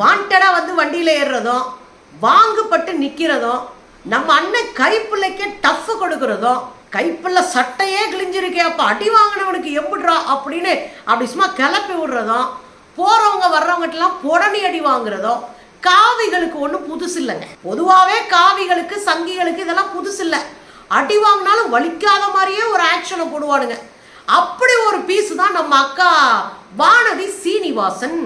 வாண்டடாக வந்து வண்டியில் ஏறுறதும் வாங்குப்பட்டு நிற்கிறதும் நம்ம அண்ணன் கைப்பிள்ளைக்கே டஃப் கொடுக்கறதும் கைப்பிள்ளை சட்டையே கிழிஞ்சிருக்கே அப்போ அடி வாங்கினவனுக்கு எப்படிறா அப்படின்னு அப்படி சும்மா கிளப்பி விடுறதும் போகிறவங்க வர்றவங்கட்டெல்லாம் புடனி அடி வாங்குறதும் காவிகளுக்கு ஒன்றும் புதுசு இல்லைங்க. பொதுவாகவே காவிகளுக்கு சங்கிகளுக்கு இதெல்லாம் புதுசு இல்லை. அடி வாங்கினாலும் வலிக்காத மாதிரியே ஒரு ஆக்ஷனை போடுவானுங்க. அப்படி ஒரு பீஸ் தான் நம்ம அக்கா வானதி சீனிவாசன்.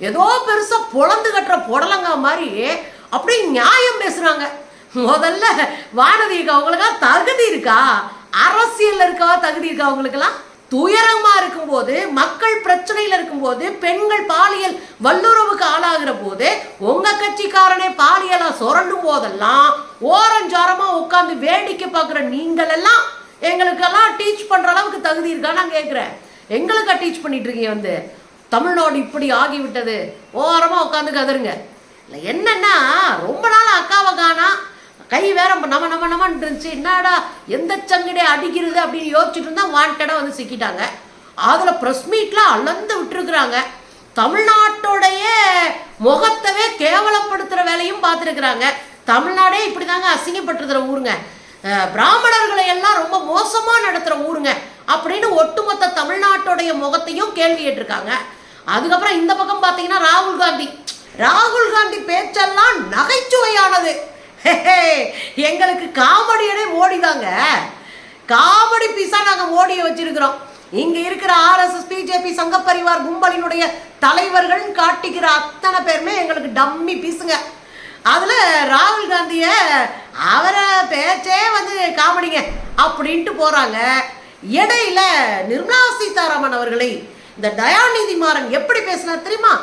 ஏதோ பெருசா பொழந்து கட்டுற புடலங்கா மாதிரி அப்படியே நியாயம் பேசுறாங்க. முதல்ல வானதிக்கு அவங்களுக்கா தகுதி இருக்கா? அரசியல்ல இருக்கவா தகுதி இருக்கா அவங்களுக்கெல்லாம் துயரமா இருக்கும்போது மக்கள் பிரச்சனையில இருக்கும்போது பெண்கள் பாலியல் வல்லுறவுக்கு ஆளாகிற போது உங்க கட்சிக்காரனே பாலியலா சுரண்டும் போதெல்லாம் ஓரஞ்சாரமா உட்கார்ந்து வேடிக்கை பார்க்குற நீங்கள் எல்லாம் எங்களுக்கெல்லாம் டீச் பண்ற அளவுக்கு தகுதி இருக்கா நான் கேட்குறேன் எங்களுக்கா டீச் பண்ணிட்டு இருக்கீங்க வந்து? தமிழ்நாடு இப்படி ஆகிவிட்டது. ஓரமாக உட்காந்து கதருங்க. இல்லை என்னன்னா ரொம்ப நாள் அக்காவை காணா. கை வேற நம்ம நம்ம நம்மன்னு இருந்துச்சு. என்னடா எந்த சங்கடே அடிக்கிறது அப்படின்னு யோசிச்சுட்டு இருந்தா வாண்டடாக வந்து சிக்கிட்டாங்க. அதில் ப்ரெஸ் மீட்லாம் அளந்து விட்டுருக்குறாங்க. தமிழ்நாட்டோடைய முகத்தவே கேவலப்படுத்துகிற வேலையும் பார்த்துருக்குறாங்க. தமிழ்நாடே இப்படிதாங்க அசிங்கப்பட்டுருக்கிற ஊருங்க. பிராமணர்களை எல்லாம் ரொம்ப மோசமாக நடத்துகிற ஊருங்க. அப்படின்னு ஒட்டுமொத்த தமிழ்நாட்டுடைய முகத்தையும் கேள்வி கேட்டிருக்காங்க. அதுக்கப்புறம் இந்த பக்கம் பார்த்தீங்கன்னா ராகுல் காந்தி. ராகுல் காந்தி பேச்செல்லாம் நகைச்சுவையானது. எங்களுக்கு காமெடியனே மோடி தாங்க காமெடி பீஸா நாங்கள் மோடியை வச்சிருக்கிறோம். இங்க இருக்கிற ஆர்எஸ்எஸ் பிஜேபி சங்கப்பரிவார் கும்பலினுடைய தலைவர்கள் காட்டிக்கிற அத்தனை பேருமே எங்களுக்கு டம்மி பீஸுங்க. அதுல ராகுல் காந்திய அவரை பேச்சே வந்து காமெடிங்க அப்படின்ட்டு போறாங்க. இடையில நிர்மலா சீதாராமன் அவர்களை இந்த தயாநிதி மாறன் எப்படி பேசினார் தெரியுமா?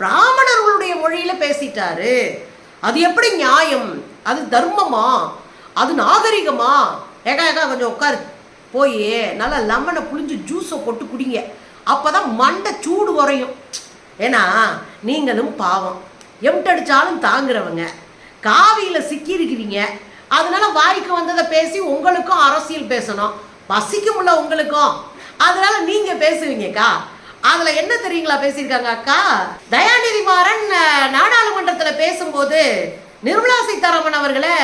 பிராமணர்களுடைய மொழியில பேசிட்டாரு. அது எப்படி நியாயம்? அது தர்மமா? அது நாகரிகமா? ஏகா ஏகா கொஞ்சம் உட்காரு. போய் நல்லா லெமனை புளிஞ்சு ஜூஸை போட்டு குடிங்க. அப்பதான் மண்டை சூடு குறையும். ஏன்னா நீங்களும் பாவம். எம்டடிச்சாலும் தாங்குறவங்க. காவியில் சிக்கியிருக்கிறீங்க. அதனால வாய்க்கு வந்ததை பேசி உங்களுக்கும் அரசியல் பேசணும். பசிக்கும்ல உங்களுக்கும். அதனால நீங்க பேசுவீங்கக்கா. அதுல என்ன தெரியுங்களா பேசியிருக்காங்க அக்கா? தயாநிதி மாறன் நாடாளுமன்றத்துல பேசும்போது நிர்மலா சீதாராமன் அவர்களை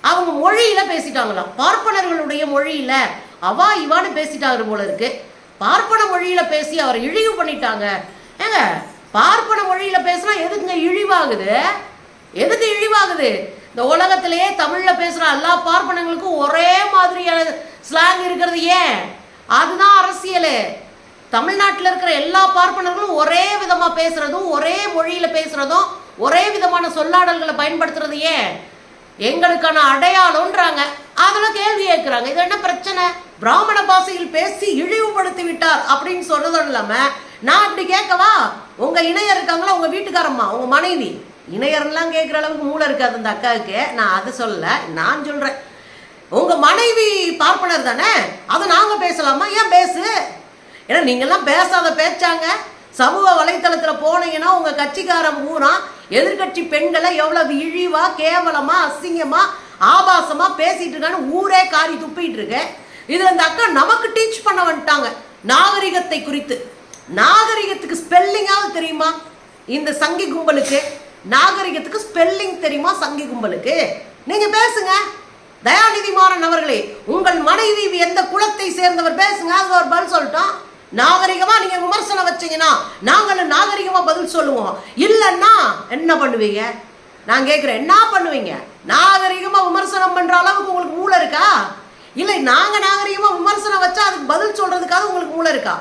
அவங்க மொழியில பேசிட்டாங்களாம். பார்ப்பனர்களுடைய மொழியில அவா இவான்னு பேசிட்டாங்க போல இருக்கு. பார்ப்பன மொழியில பேசி அவர் இழிவு பண்ணிட்டாங்க. ஏங்க பார்ப்பன மொழியில பேசினா எதுக்குங்க இழிவாகுது? எதுக்கு இழிவாகுது? இந்த உலகத்திலேயே தமிழ்ல பேசுற எல்லா பார்ப்பனங்களுக்கும் ஒரே மாதிரியான ஸ்லாங் இருக்கிறது ஏன்? அதுதான் அரசியல். தமிழ்நாட்டில் இருக்கிற எல்லா பார்ப்பனர்களும் ஒரே விதமாக பேசுகிறதும் ஒரே மொழியில் பேசுகிறதும் ஒரே விதமான சொல்லாடல்களை பயன்படுத்துறது ஏன்? எங்களுக்கான அடையாளம்ன்றாங்க. அதில் கேள்வி கேட்குறாங்க இது என்ன பிரச்சனை? பிராமண பாஷையில் பேசி இழிவுபடுத்தி விட்டார் அப்படின்னு சொல்றதும் இல்லாமல் நான் அப்படி கேட்கவா? உங்கள் இணையர் இருக்காங்களா? உங்கள் வீட்டுக்காரம்மா உங்கள் மனைவி. இணையர்லாம் கேட்குற அளவுக்கு மூளை இருக்காது அந்த அக்காவுக்கு. நான் அதை சொல்லலை நான் சொல்கிறேன் உங்க மனைவி பார்ப்பனர் தானே? அதை நாங்க பேசலாமா? ஏன் பேசு? ஏன்னா நீங்கெல்லாம் பேசாத பேச்சாங்க. சமூக வலைத்தளத்தில் போனீங்கன்னா உங்கள் கட்சிக்காரன் பூரா எதிர்க்கட்சி பெண்களை எவ்வளவு இழிவா கேவலமா அசிங்கமா ஆபாசமா பேசிட்டு இருக்கான்னு ஊரே காரி துப்பிட்டு இருக்கு. இதுல இந்த அக்கா நமக்கு டீச் பண்ண வந்துட்டாங்க. நாகரிகத்தை குறித்து. நாகரிகத்துக்கு ஸ்பெல்லிங்காவது தெரியுமா? இந்த சங்கி கும்பலுக்கு. நாகரிகத்துக்கு ஸ்பெல்லிங் தெரியுமா சங்கி கும்பலுக்கு? நீங்க பேசுங்க. தயாநிதி மாறன் அவர்களே உங்கள் மனைவி எந்த குலத்தை சேர்ந்தவர்? பேசுங்க அது ஒரு பதில் சொல்லட்டும். நாகரிகமா நீங்க விமர்சனம் வச்சீங்கன்னா நாங்களும் நாகரிகமா பதில் சொல்லுவோம். இல்லைன்னா என்ன பண்ணுவீங்க? நான் கேட்குறேன் என்ன பண்ணுவீங்க? நாகரிகமா விமர்சனம் பண்ற அளவுக்கு உங்களுக்கு மூளை இருக்கா? இல்லை நாங்க நாகரிகமா விமர்சனம் வச்சா அதுக்கு பதில் சொல்றதுக்காக உங்களுக்கு மூளை இருக்கா?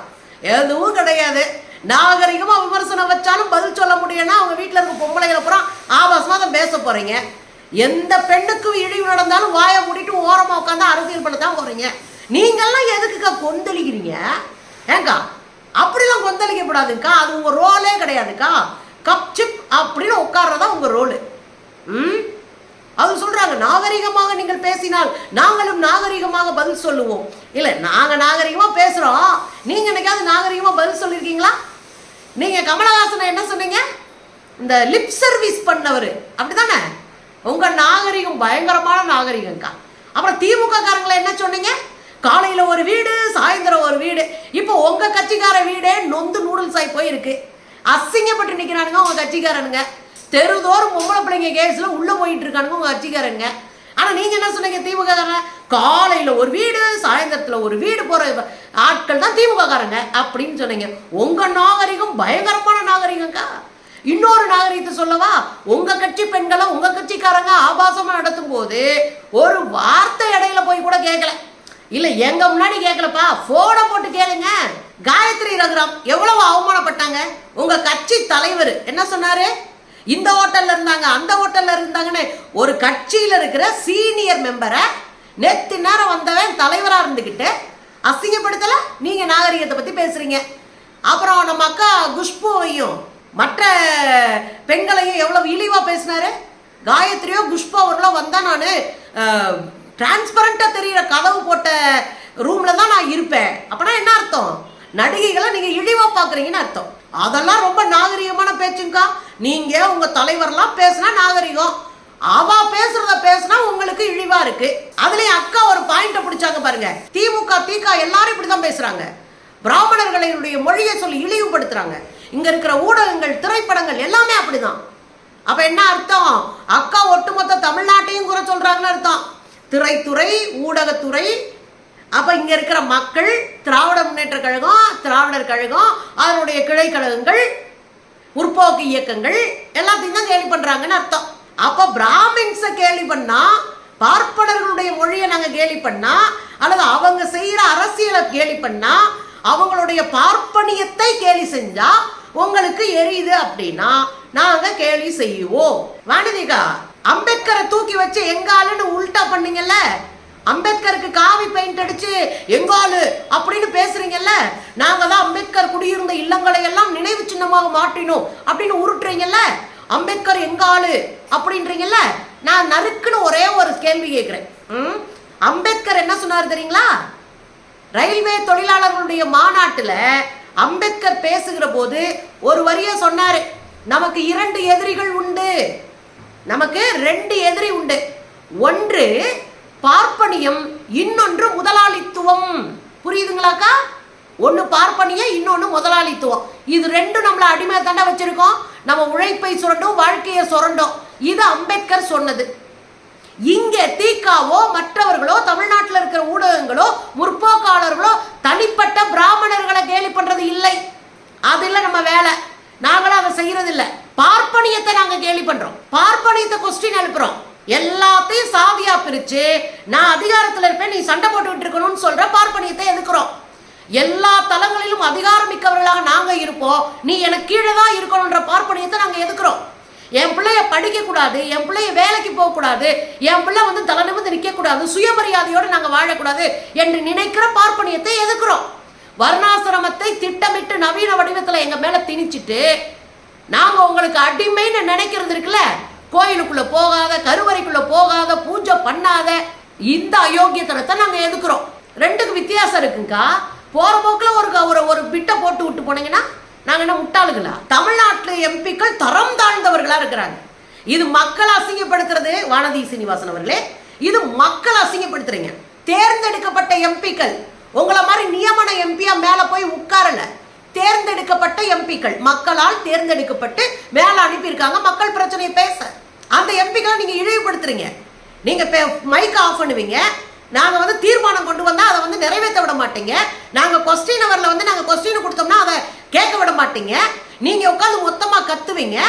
எதுவும் கிடையாது. நாகரிகமா விமர்சனம் வச்சாலும் பதில் சொல்ல முடியும்னா அவங்க வீட்டில் இருக்க பொம்பளைகளை அப்புறம் ஆபாசமாக தான் பேச போறீங்க. எந்த பெண்ணுக்கும் இழிவு நடந்தாலும் வாயை மூடிட்டு ஓரமாக உட்காந்து அரசியல் பண்ண தான் போகிறீங்க நீங்கள்லாம் எதுக்குக்கா கொந்தளிக்கிறீங்க? ஏங்கா அப்படிலாம் கொந்தளிக்கப்படாதுக்கா அது உங்கள் ரோலே கிடையாதுக்கா. கப் சிப் அப்படின்னு உட்கார்றதா உங்கள் ரோலு. ம்? அது சொல்கிறாங்க நாகரிகமாக நீங்கள் பேசினால் நாங்களும் நாகரிகமாக பதில் சொல்லுவோம். இல்லை நாங்கள் நாகரிகமாக பேசுகிறோம் நீங்கள் என்னைக்காவது நாகரிகமாக பதில் சொல்லியிருக்கீங்களா? நீங்கள் கமலஹாசனை என்ன சொன்னீங்க? இந்த லிப் சர்வீஸ் பண்ணவர். அப்படி தானே உங்கள் நாகரிகம் பயங்கரமான நாகரிகம்க்கா. அப்புறம் திமுக காரங்களை என்ன சொன்னீங்க? காலையில் ஒரு வீடு சாயந்தரம் ஒரு வீடு. இப்போ உங்கள் கட்சிக்கார வீடே நொந்து நூடுல்ஸ் ஆகி போயிருக்கு. அசிங்கப்பட்டு நிற்கிறானுங்க உங்கள் கட்சிக்காரனுங்க. தெருதோறும் பொம்பளை பிள்ளைங்க கேஸில் உள்ளே போயிட்டு இருக்கானுங்க உங்கள் கட்சிக்காரங்க ஆனால் நீங்கள் என்ன சொன்னீங்க திமுக காலையில் ஒரு வீடு சாயந்தரத்தில் ஒரு வீடு போகிற ஆட்கள் தான் திமுக காரங்க அப்படின்னு சொன்னீங்க. உங்கள் நாகரிகம் பயங்கரமான நாகரிகங்க்கா இன்னொரு நாகரிகத்தை சொல்லவா? உங்க கட்சி பெண்களை உங்க கட்சிக்காரங்க ஆபாசமா நடத்தும் போது ஒரு வார்த்தை இடையில போய் கூட கேட்கல இல்ல எங்க முன்னாடி கேட்கலப்பா போனை போட்டு கேளுங்க. காயத்ரி ரகுராம் எவ்வளவு அவமானப்பட்டாங்க? உங்க கட்சி தலைவர் என்ன சொன்னாரு? இந்த ஹோட்டல்ல இருந்தாங்க அந்த ஹோட்டல்ல இருந்தாங்கன்னு ஒரு கட்சியில இருக்கிற சீனியர் மெம்பரை நேத்து நேரம் வந்தவன் தலைவரா இருந்துகிட்டு அசிங்கப்படுத்தல? நீங்க நாகரிகத்தை பத்தி பேசுறீங்க. அப்புறம் நம்ம அக்கா குஷ்புவையும் மற்ற பெண்களையும் எவ்வளவு இழிவாக பேசினாரு? காயத்ரியோ குஷ்பு அவர்களோ வந்தா நான் டிரான்ஸ்பரண்ட்டாக தெரியிற கதவு போட்ட ரூமில் தான் நான் இருப்பேன். அப்படின்னா என்ன அர்த்தம்? நடிகைகளை நீங்கள் இழிவாக பார்க்குறீங்கன்னு அர்த்தம். அதெல்லாம் ரொம்ப நாகரிகமான பேச்சுங்கக்கா நீங்கள் உங்கள் தலைவர்லாம் பேசினா நாகரிகம். அவ பேசுறத பேசினா உங்களுக்கு இழிவா இருக்கு. அதுலயும் அக்கா ஒரு பாயிண்ட பிடிச்சாங்க பாருங்க. திமுக திக எல்லாரும் இப்படிதான் பேசுறாங்க. பிராமணர்களினுடைய மொழியை சொல்லி இழிவுபடுத்துறாங்க. இங்க இருக்கிற ஊடகங்கள் திரைப்படங்கள் எல்லாமே அப்படிதான். அப்ப என்ன அர்த்தம்? அக்கா ஒட்டுமொத்த தமிழ்நாட்டையும் குறை சொல்றாங்கன்னு அர்த்தம். திரைத்துறை ஊடகத்துறை அப்ப இங்க இருக்கிற மக்கள் திராவிட முன்னேற்ற கழகம் திராவிடர் கழகம் அதனுடைய கிளை கழகங்கள் முற்போக்கு இயக்கங்கள் எல்லாத்தையும் தான் கேலி பண்றாங்கன்னு அர்த்தம். அப்ப பிராமின்ஸ கேலி பண்ணா பார்ப்பனர்களுடைய மொழியை நாங்க கேலி பண்ணா அல்லது அவங்க செய்யற அரசியலை கேலி பண்ணா அவங்களுடைய பார்ப்பனியத்தை கேலி செஞ்சா உங்களுக்கு எரியுது அப்படின்னா நாங்க கேலி செய்வோம். வானதிகா அம்பேத்கரை தூக்கி வச்சு எங்காலுன்னு உல்டா பண்ணீங்கல்ல? அம்பேத்கருக்கு காவி பெயிண்ட் அடிச்சு எங்காலு அப்படின்னு பேசுறீங்கல்ல? நாங்க தான் அம்பேத்கர் குடியிருந்த இல்லங்களை எல்லாம் நினைவு சின்னமாக மாற்றினோம் அப்படின்னு உருட்டுறீங்கல்ல? அம்பேத்கர் எங்காலு அப்படின்றீங்கல்ல? நான் நறுக்குன்னு ஒரே ஒரு கேள்வி கேட்கிறேன் ம்? அம்பேத்கர் என்ன சொன்னார் தெரியுங்களா? ரயில்வே தொழிலாளர்களுடைய மாநாட்டுல அம்பேத்கர் பேசுகிற போது ஒரு வரிய சொன்னாரு நமக்கு இரண்டு எதிரிகள் உண்டு. நமக்கு ரெண்டு எதிரி உண்டு. ஒன்று பார்ப்பனியம் இன்னொன்று முதலாளித்துவம். புரியுதுங்களாக்கா? ஒன்று பார்ப்பனியம் இன்னொன்று முதலாளித்துவம். இது ரெண்டும் நம்மள அடிமை தாண்டா வச்சிருக்கோம். நம்ம உழைப்பை சுரண்டும் வாழ்க்கையை சுரண்டும். இது அம்பேத்கர் சொன்னது. இங்க தீக்காவோ மற்றவர்களோ தமிழ்நாட்டில் இருக்கிற ஊடகங்களோ முற்போக்காளர்களோ தனிப்பட்ட பிராமணர்களை கேலி பண்றது இல்லை அது இல்ல நம்ம வேலை நாங்களும் அதை செய்யறது இல்ல பார்ப்பனியத்தை நாங்க கேள்வி பண்றோம். பார்ப்பனியத்தை கொஸ்டின் எழுப்புறோம் எல்லாத்தையும் சாவியா பிரிச்சு நான் அதிகாரத்துல இருப்பேன் நீ சண்டை போட்டுக்கிட்டு இருக்கணும்னு சொல்ற பார்ப்பனியத்தை எதுக்குறோம்? எல்லா தளங்களிலும் அதிகாரம் மிக்கவர்களாக நாங்க இருப்போம். நீ எனக்கு கீழே தான் இருக்கணும்ன்ற பார்ப்பனியத்தை நாங்க எதுக்குறோம்? என் பிள்ளைய படிக்க கூடாது என் பிள்ளைய வேலைக்கு போக கூடாது என் பிள்ளை வந்து தலை நிமிர்ந்து நிக்க கூடாது சுயமரியாதையோடு நாங்க வாழக்கூடாது என்று நினைக்கிற பார்ப்பனியத்தை எதுக்குறோம்? வர்ணாசிரமத்தை திட்டமிட்டு நவீன வடிவத்துல எங்க மேல திணிச்சிட்டு நாங்கள் உங்களுக்கு அடிமைன்னு நினைக்கிறது இருக்குல்ல? கோயிலுக்குள்ளே போகாத கருவறைக்குள்ளே போகாத பூஜை பண்ணாத இந்த அயோக்கியத்தனத்தை நாங்கள் எதுக்குறோம்? ரெண்டுக்கு வித்தியாசம் இருக்குங்கக்கா போகிற போக்கில் ஒரு ஒரு ஒரு பிட்டை போட்டு விட்டு போனீங்கன்னா நாங்கள் என்ன முட்டாளுங்களா தமிழ்நாட்டில் எம்பிக்கள் தரம் தாழ்ந்தவர்களாக இருக்கிறாங்க. இது மக்கள் அசிங்கப்படுத்துறது வானதி சீனிவாசன் அவர்களே இது மக்கள் அசிங்கப்படுத்துறீங்க. தேர்ந்தெடுக்கப்பட்ட எம்பிக்கள் உங்களை மாதிரி நியமன எம்பியா மேலே போய் உட்காரல. தேர்ந்தெடுக்கப்பட்ட எம்பிக்கள். மக்களால் தேர்ந்தெடுக்கப்பட்டு மேல அனுப்பியிருக்காங்க. மக்கள் பிரச்சனையை பேச. அந்த எம்பிக்களை நீங்க இழிவுபடுத்துறீங்க. நீங்க மைக் ஆஃப் பண்ணுவீங்க. நாங்க வந்து தீர்மானம் கொண்டு வந்தா அதை வந்து நிறைவேற்ற விட மாட்டீங்க. நாங்க கொஸ்டின் அவர்ல வந்து நாங்க கொஸ்டின் கொடுத்தோம்னா அதை கேட்க விட மாட்டீங்க. நீங்க உட்காந்து மொத்தமா கத்துவீங்க.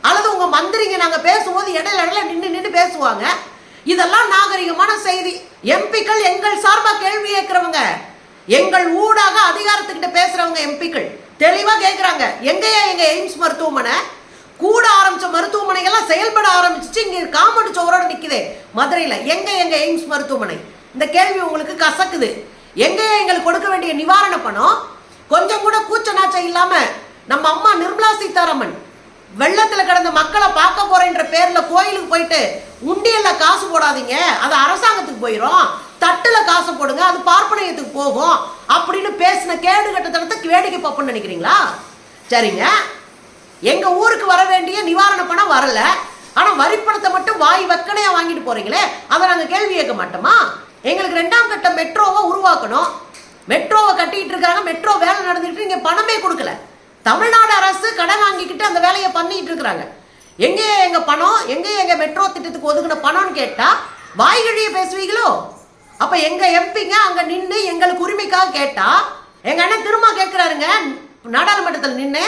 அல்லது உங்க மந்திரிங்க நாங்க பேசும்போது இடையில இடையில நின்று நின்று பேசுவாங்க. இதெல்லாம் நாகரிகமான செய்தி. எம்பிக்கள் எங்கள் சார்பாக கேள்வி கேட்கிறவங்க. எங்கள் ஊடாக அதிகாரத்துக்கிட்ட பேசுறவங்க எம்பிக்கள். தெளிவா கேட்கிறாங்க எங்கயா எங்க எய்ம்ஸ் மருத்துவமனை? கூட ஆரம்பிச்ச மருத்துவமனைகள்லாம் செயல்பட ஆரம்பிச்சிச்சு. இங்க காம்பவுண்டு சோரோட நிக்குதே. மதுரையில எங்க எங்க எய்ம்ஸ் மருத்துவமனை? இந்த கேள்வி உங்களுக்கு கசக்குது. எங்க எங்களுக்கு கொடுக்க வேண்டிய நிவாரண பணம்? கொஞ்சம் கூட கூச்ச நாச்சம் இல்லாம நம்ம அம்மா நிர்மலா சீதாராமன் வெள்ளத்துல கிடந்த மக்களை பார்க்க போறேன்ற பேர்ல கோயிலுக்கு போயிட்டு உண்டியல்ல காசு போடாதீங்க. அது அரசாங்கத்துக்கு போயிடும் தட்டில் காசு போடுங்க அது பார்ப்பனையத்துக்கு போகும் அப்படின்னு பேசின கேடு கட்டத்தனத்தை வேடிக்கை பார்ப்போம்னு நினைக்கிறீங்களா? சரிங்க. எங்கள் ஊருக்கு வர வேண்டிய நிவாரண பணம் வரல. ஆனால் வரிப்பணத்தை மட்டும் வாய் வக்கனையா வாங்கிட்டு போறீங்களே அதை நாங்கள் கேள்வி கேட்க மாட்டோமா? எங்களுக்கு ரெண்டாம் கட்ட மெட்ரோவை உருவாக்கணும். மெட்ரோவை கட்டிக்கிட்டு இருக்காங்க மெட்ரோ வேலை நடந்துட்டு இங்கே பணமே கொடுக்கல. தமிழ்நாடு அரசு கடன் வாங்கிக்கிட்டு அந்த வேலையை பண்ணிக்கிட்டு இருக்கிறாங்க. எங்கே எங்கள் பணம் எங்கே எங்கள் மெட்ரோ திட்டத்துக்கு ஒதுக்குன பணம்னு கேட்டால் வாய்கழியை பேசுவீங்களோ? அப்ப எங்க எம்பிங்க அங்க நின்று எங்களுக்கு உரிமைக்காக கேட்டா எங்க அண்ணன் திரும்ப கேட்கிறாருங்க நாடாளுமன்றத்தில் நின்று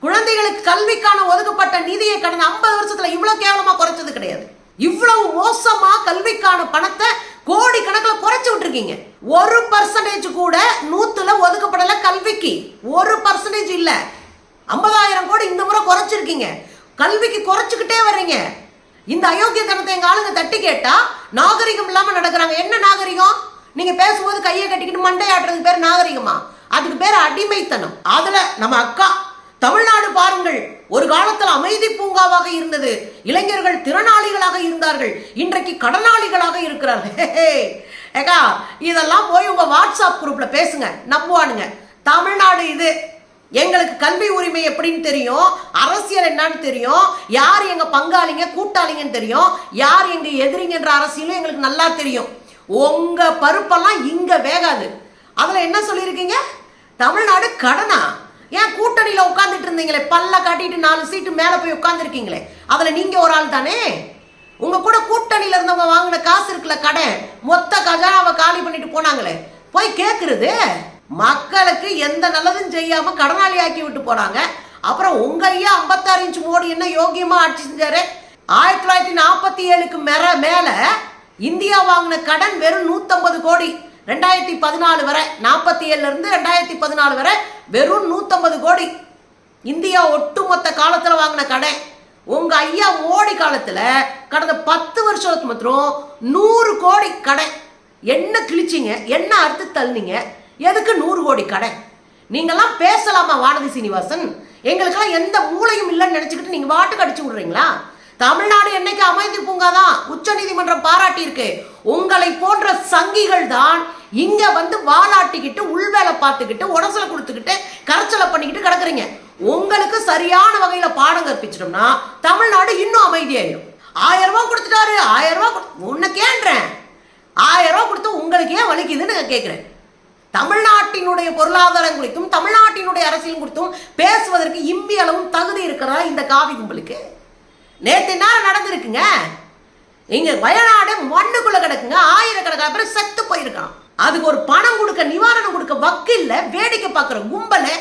குழந்தைகளுக்கு கல்விக்கான ஒதுக்கப்பட்ட நிதியை கடந்த ஐம்பது வருஷத்துல இவ்வளவு கேவலமா குறைச்சது கிடையாது. இவ்வளவு மோசமா கல்விக்கான பணத்தை கோடி கணக்கில் குறைச்சு விட்டுருக்கீங்க. ஒரு பர்சன்டேஜ் கூட நூத்துல ஒதுக்கப்படல கல்விக்கு. ஒரு பர்சன்டேஜ் இல்ல. ஐம்பதாயிரம் கோடி இந்த முறை குறைச்சிருக்கீங்க. கல்விக்கு குறைச்சுக்கிட்டே வர்றீங்க. இந்த அயோக்கியத்தனத்தை எங்க ஆளுங்க தட்டி கேட்டா நாகரிகம் இல்லாம நடக்கிறாங்க. என்ன நாகரிகம்? நீங்க பேசும்போது கையை கட்டிக்கிட்டு மண்டை பேர் நாகரிகமா? அதுக்கு பேர் அடிமைத்தனம். அதுல நம்ம அக்கா தமிழ்நாடு பாருங்கள். ஒரு காலத்தில் அமைதி பூங்காவாக இருந்தது. இளைஞர்கள் திறனாளிகளாக இருந்தார்கள். இன்றைக்கு கடனாளிகளாக இருக்கிறார்கள். ஏக்கா இதெல்லாம் போய் உங்க வாட்ஸ்அப் குரூப்ல பேசுங்க. நம்புவானுங்க. தமிழ்நாடு இது. எங்களுக்கு கல்வி உரிமை எப்படின்னு தெரியும்? அரசியல் என்னன்னு தெரியும்? யார் எங்க பங்காளிங்க கூட்டாளிங்கன்னு தெரியும்? யார் எங்க எதிரிங்கன்ற அரசியலும் எங்களுக்கு நல்லா தெரியும். உங்க பருப்பெல்லாம் இங்க வேகாது. அதுல என்ன சொல்லியிருக்கீங்க? தமிழ்நாடு கடனா? ஏன் கூட்டணியில உட்கார்ந்துட்டு இருந்தீங்களே? பல்ல காட்டிட்டு நாலு சீட்டு மேல போய் உட்கார்ந்துருக்கீங்களே? அதுல நீங்க ஒரு ஆள் தானே? உங்க கூட கூட்டணியில இருந்தவங்க வாங்கின காசு இருக்குல்ல கடை மொத்த கஜானாவை காலி பண்ணிட்டு போனாங்களே? போய் கேக்குறது? மக்களுக்கு எந்த நல்லதும் செய்யாம கடனாளி ஆக்கி விட்டு போறாங்க அப்புறம் உங்க ஐயா ஐம்பத்தாறு இன்ச் மோடி என்ன யோகியமா ஆட்சி செஞ்சாரு? ஆயிரத்தி தொள்ளாயிரத்தி நாற்பத்தி ஏழுக்கு மேல மேல இந்தியா வாங்கின கடன் வெறும் நூத்தம்பது கோடி. ரெண்டாயிரத்தி பதினாலு வரை நாற்பத்தி ஏழுல இருந்து ரெண்டாயிரத்தி பதினாலு வரை வெறும் நூத்தம்பது கோடி. இந்தியா ஒட்டுமொத்த காலத்துல வாங்கின கடன் உங்க ஐயா மோடி காலத்துல கடந்த பத்து வருஷத்துக்கு மாத்திரம் நூறு கோடி கடன் என்ன கிழிச்சிங்க? என்ன அறுத்து தள்ளினீங்க? எதுக்கு நூறு கோடி கடன் நீங்கெல்லாம் பேசலாமா வானதி சீனிவாசன்? எங்களுக்கெல்லாம் எந்த மூளையும் இல்லைன்னு நினச்சிக்கிட்டு நீங்கள் வாட்டுக்கு அடிச்சு விடுறீங்களா? தமிழ்நாடு என்னைக்கு அமைதி பூங்காதான் உச்ச நீதிமன்றம் பாராட்டி இருக்கு உங்களை போன்ற சங்கிகள் தான் இங்க வந்து வாலாட்டிக்கிட்டு உள்வேலை பார்த்துக்கிட்டு உடசல கொடுத்துக்கிட்டு கரைச்சலை பண்ணிக்கிட்டு கிடக்குறீங்க. உங்களுக்கு சரியான வகையில பாடம் கற்பிச்சிட்டோம்னா தமிழ்நாடு இன்னும் அமைதியாயிடும் ஆயிரம் ரூபாய் கொடுத்துட்டாரு ஆயிரம் ரூபாய் கொடு- உன்னை கேன்றேன். ஆயிரம் ரூபாய் கொடுத்து உங்களுக்கு ஏன் வலிக்குதுன்னு கேட்குறேன் தமிழ்நாட்டினுடைய பொருளாதாரம் குறித்தும் தமிழ்நாட்டினுடைய அரசியல் குறித்தும் பேசுவதற்கு இம்பி அளவும் தகுதி இருக்கிறதா இந்த காவி கும்பலுக்கு? நேற்று நேரம் நடந்திருக்குங்க? இங்க வயநாடு மண்ணுக்குள்ள கிடக்குங்க. ஆயிரக்கணக்கான பேர் செத்து போயிருக்கான். அதுக்கு ஒரு பணம் கொடுக்க நிவாரணம் கொடுக்க வக்கில்ல வேடிக்கை பார்க்குற கும்பலை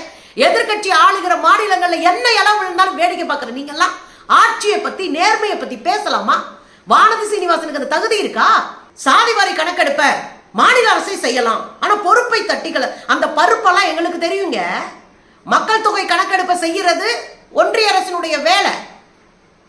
எதிர்க்கட்சி ஆளுகிற மாநிலங்களில் என்ன இளவு இருந்தாலும் வேடிக்கை பார்க்குற நீங்கெல்லாம் ஆட்சியை பற்றி நேர்மையை பற்றி பேசலாமா? வானதி சீனிவாசனுக்கு அந்த தகுதி இருக்கா? சாதிவாரி கணக்கெடுப்பை. மாநில அரசை செய்யலாம். ஆனால் பொறுப்பை தட்டிக்கல. அந்த பருப்பெல்லாம் எங்களுக்கு தெரியுங்க. மக்கள் தொகை கணக்கெடுப்பை செய்கிறது ஒன்றிய அரசினுடைய வேலை.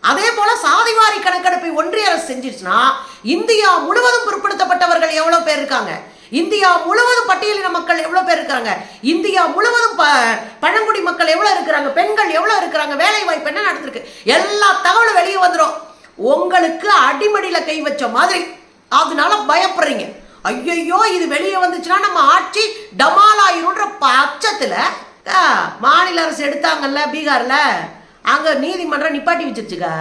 அதே போல சாதிவாரி கணக்கெடுப்பை ஒன்றிய அரசு செஞ்சிருச்சுன்னா இந்தியா முழுவதும் பிற்படுத்தப்பட்டவர்கள் எவ்வளோ பேர் இருக்காங்க? இந்தியா முழுவதும் பட்டியலின மக்கள் எவ்வளோ பேர் இருக்காங்க? இந்தியா முழுவதும் ப- பழங்குடி மக்கள் எவ்வளோ இருக்கிறாங்க? பெண்கள் எவ்வளோ இருக்கிறாங்க? வேலை வாய்ப்பு என்ன நடந்திருக்கு? எல்லா தகவலும் வெளியே வந்துடும் உங்களுக்கு அடிமடியில் கை வச்ச மாதிரி. அதனால பயப்படுறீங்க. ஐயையோ இது வெளியே வந்துச்சுன்னா நம்ம ஆட்சி டமாலாயிருன்ற பட்சத்துல பச்சத்தில் மாநில அரசு எடுத்தாங்கல்ல பீகாரில். அங்கே நீதிமன்றம் நிப்பாட்டி வச்சிருச்சுக்கா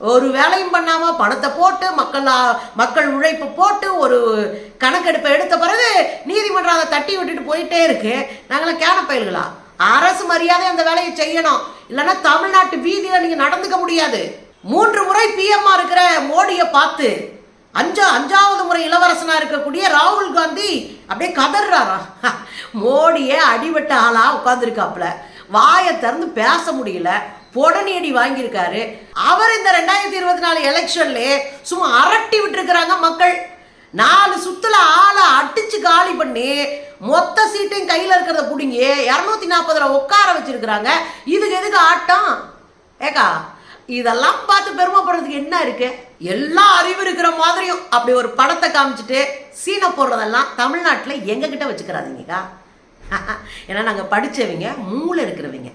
ஒரு வேலையும் பண்ணாமல் பணத்தை போட்டு மக்கள் மக்கள் உழைப்பு போட்டு ஒரு கணக்கெடுப்பை எடுத்த பிறகு நீதிமன்றம் அதை தட்டி விட்டுட்டு போயிட்டே இருக்கு. நாங்களாம் கேன பயல்களா? அரசு மரியாதை அந்த வேலையை செய்யணும். இல்லைன்னா தமிழ்நாட்டு வீதியில் நீங்கள் நடந்துக்க முடியாது. மூன்று முறை பிஎம்மா இருக்கிற மோடியை பார்த்து அஞ்சா அஞ்சாவது முறை இளவரசனா இருக்கக்கூடிய ராகுல் காந்தி அப்படியே கதறாரா மோடியே அடிபட்ட ஆளா உட்காந்துருக்காப்புல வாயை திறந்து பேச முடியல. பொடனி அடி வாங்கியிருக்காரு. அவர் இந்த ரெண்டாயிரத்தி இருபத்தி நாலு எலெக்ஷன்ல சும்மா அரட்டி விட்டுருக்கிறாங்க மக்கள். நாலு சுத்துல ஆளை அடிச்சு காலி பண்ணி மொத்த சீட்டையும் கையில இருக்கிறத பிடிங்கி இரநூத்தி நாற்பதில் உட்கார வச்சிருக்கிறாங்க. இதுக்கு எதுக்கு ஆட்டம்? ஏக்கா இதெல்லாம் பார்த்து பெருமைப்படுறதுக்கு என்ன இருக்கு? எல்லா அறிவு இருக்கிற மாதிரியும் அப்படி ஒரு படத்தை காமிச்சிட்டு சீனை போடுறதெல்லாம் தமிழ்நாட்டில் எங்ககிட்ட வச்சுக்கிறாதீங்கக்கா. ஏன்னா நாங்கள் படிச்சவங்க மூளை இருக்கிறவங்க.